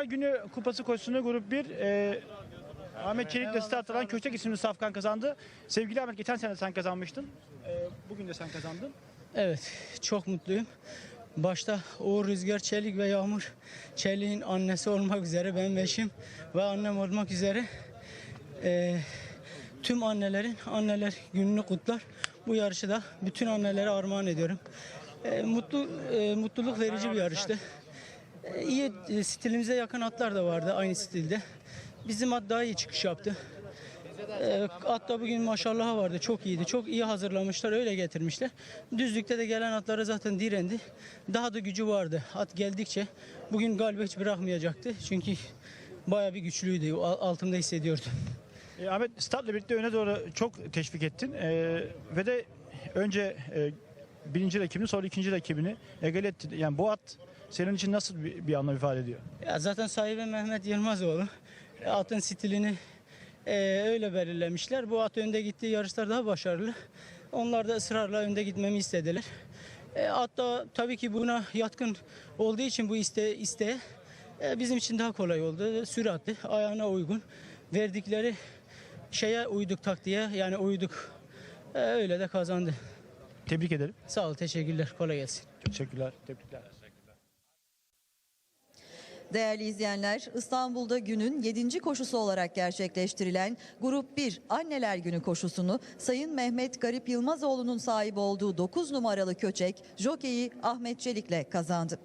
Günü Kupası koşusunu grup 1 e, Ahmet Çelik'le start alan Köçek isimli Safkan kazandı. Sevgili Ahmet geçen sene sen kazanmıştın. E, bugün de sen kazandın. Evet, çok mutluyum. Başta Uğur Rüzgar Çelik ve Yağmur Çelik'in annesi olmak üzere, benim eşim ve annem olmak üzere eee, tüm annelerin anneler gününü kutlar. Bu yarışı da bütün annelere armağan ediyorum. Eee, mutlu eee, mutluluk verici bir yarıştı. Eee, iyi e, stilimize yakın atlar da vardı aynı stilde. Bizim at daha iyi çıkış yaptı. Ee, Hatta bugün maşallahı vardı. Çok iyiydi. Çok iyi hazırlamışlar. Öyle getirmişler. Düzlükte de gelen atlara zaten direndi. Daha da gücü vardı. At geldikçe bugün galiba hiç bırakmayacaktı. Çünkü baya bir güçlüydü. Altımda hissediyordum. E, Ahmet startla birlikte öne doğru çok teşvik ettin. E, ve de önce e, birinci rakibini sonra ikinci rakibini egale ettin. Yani bu at senin için nasıl bir, bir anlam ifade ediyor? Ya zaten sahibi Mehmet Yılmazoğlu. Atın stilini e, öyle belirlemişler. Bu at önde gittiği yarışlar daha başarılı. Onlar da ısrarla önde gitmemi istediler. E, at da tabii ki buna yatkın olduğu için bu iste, isteğe e, bizim için daha kolay oldu. Süratli, ayağına uygun. Verdikleri şeye uyduk taktiğe yani uyduk. E, öyle de kazandı. Tebrik ederim. Sağ ol, teşekkürler. Kolay gelsin. Teşekkürler. Tebrikler. Değerli izleyenler, İstanbul'da günün 7. koşusu olarak gerçekleştirilen Grup 1 Anneler Günü koşusunu Sayın Mehmet Garip Yılmazoğlu'nun sahip olduğu 9 numaralı köçek jokeyi Ahmet Çelik'le kazandı.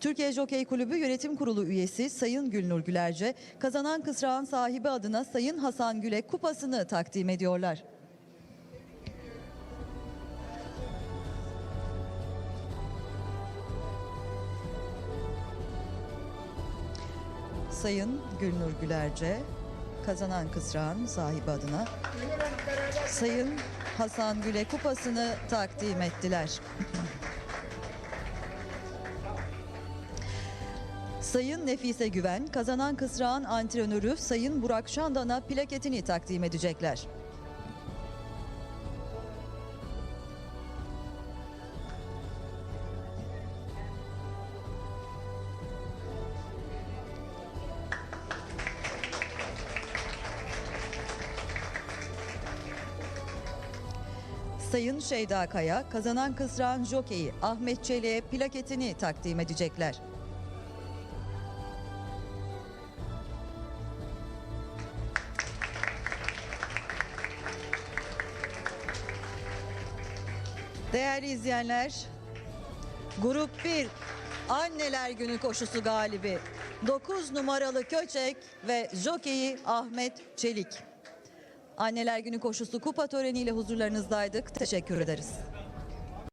Türkiye Jokey Kulübü Yönetim Kurulu üyesi Sayın Gülnur Gülerce, kazanan kısrağın sahibi adına Sayın Hasan Gül'e kupasını takdim ediyorlar. Sayın Gülnur Gülerce kazanan kısrağın sahibi adına Sayın Hasan Gül'e kupasını takdim ettiler. Sayın Nefise Güven kazanan kısrağın antrenörü Sayın Burak Şandan'a plaketini takdim edecekler. Sayın Şeyda Kaya kazanan kısrağın jokeyi Ahmet Çelik'e plaketini takdim edecekler. Değerli izleyenler, Grup 1 Anneler Günü koşusu galibi 9 numaralı Köçek ve jokeyi Ahmet Çelik. Anneler Günü koşusu kupa töreniyle huzurlarınızdaydık. Teşekkür ederiz.